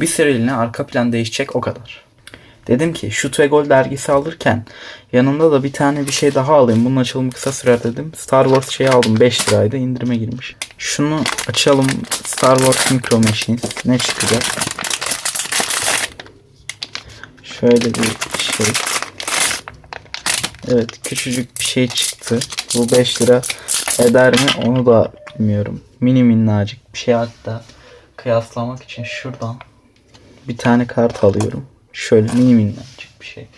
Bir süreliğine arka plan değişecek o kadar. Dedim ki Şut ve Gol dergisi alırken yanında da bir tane bir şey daha alayım. Bunun açılımı kısa sürer dedim. Star Wars şeyi aldım 5 liraydı indirime girmiş. Şunu açalım. Star Wars Micro Machines. Ne çıkacak? Şöyle bir şey. Evet küçücük bir şey çıktı. Bu 5 lira eder mi onu da bilmiyorum. Mini minnacık bir şey hatta kıyaslamak için şuradan bir tane kart alıyorum. Şöyle mini minnacık bir şey.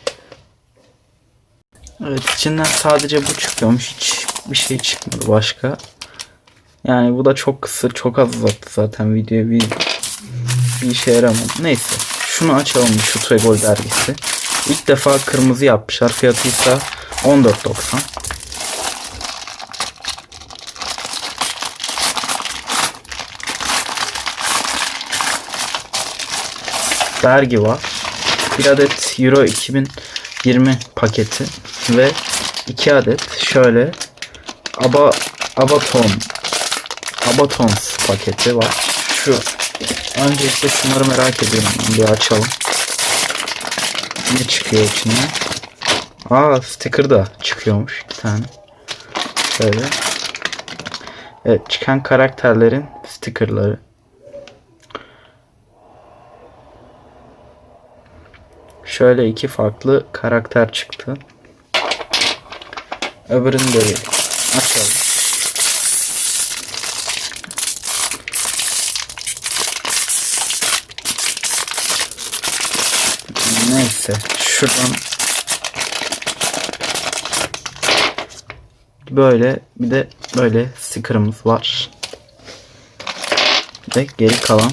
Evet içinden sadece bu çıkıyormuş. Hiç bir şey çıkmadı başka. Yani bu da çok kısa çok az uzattı zaten videoyu bir, bir işe yaramadı. Neyse şunu açalım şu ve Gol dergisi. İlk defa kırmızı yapmışlar. Fiyatı ise 14.90. Dergi var. Bir adet Euro 2020 paketi ve iki adet şöyle Aba Abaton Abatons paketi var. Şu öncelikle şunları merak ediyorum. Bir açalım. Ne çıkıyor içinden? Aa sticker da çıkıyormuş iki tane. Şöyle. Evet çıkan karakterlerin stickerları. Şöyle iki farklı karakter çıktı. Öbürünü de açalım. Neyse şuradan böyle bir de böyle sticker'ımız var. De geri kalan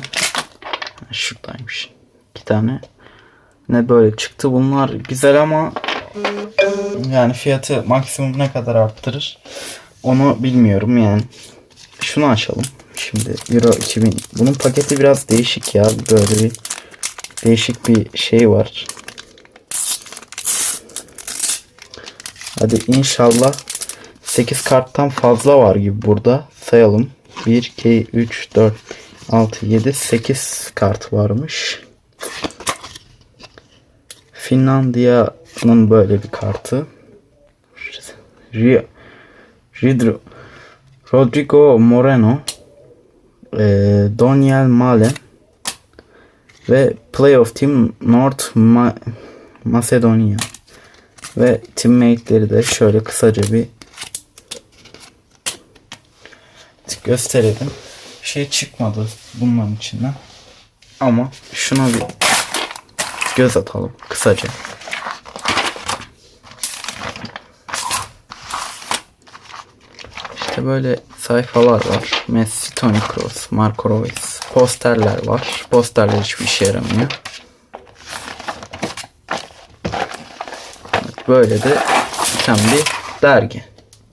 şuradaymış. İki tane ne böyle çıktı. Bunlar güzel ama yani fiyatı maksimum ne kadar arttırır onu bilmiyorum yani. Şunu açalım. Şimdi Euro 2000. Bunun paketi biraz değişik ya. Böyle bir değişik bir şey var. Hadi inşallah 8 karttan fazla var gibi burada. Sayalım. 1, 2, 3, 4, 6, 7, 8 kart varmış. Finlandiya'nın böyle bir kartı. Ridro, Rodrigo Moreno, e, Daniel Malen ve Playoff Team North Ma- Macedonia ve teammate'leri de şöyle kısaca bir gösterelim. Şey çıkmadı bunların içinden. Ama şuna bir göz atalım kısaca. İşte böyle sayfalar var. Messi, Toni Kroos, Marco Reus. Posterler var. Posterler hiçbir işe yaramıyor. Böyle de biten bir dergi.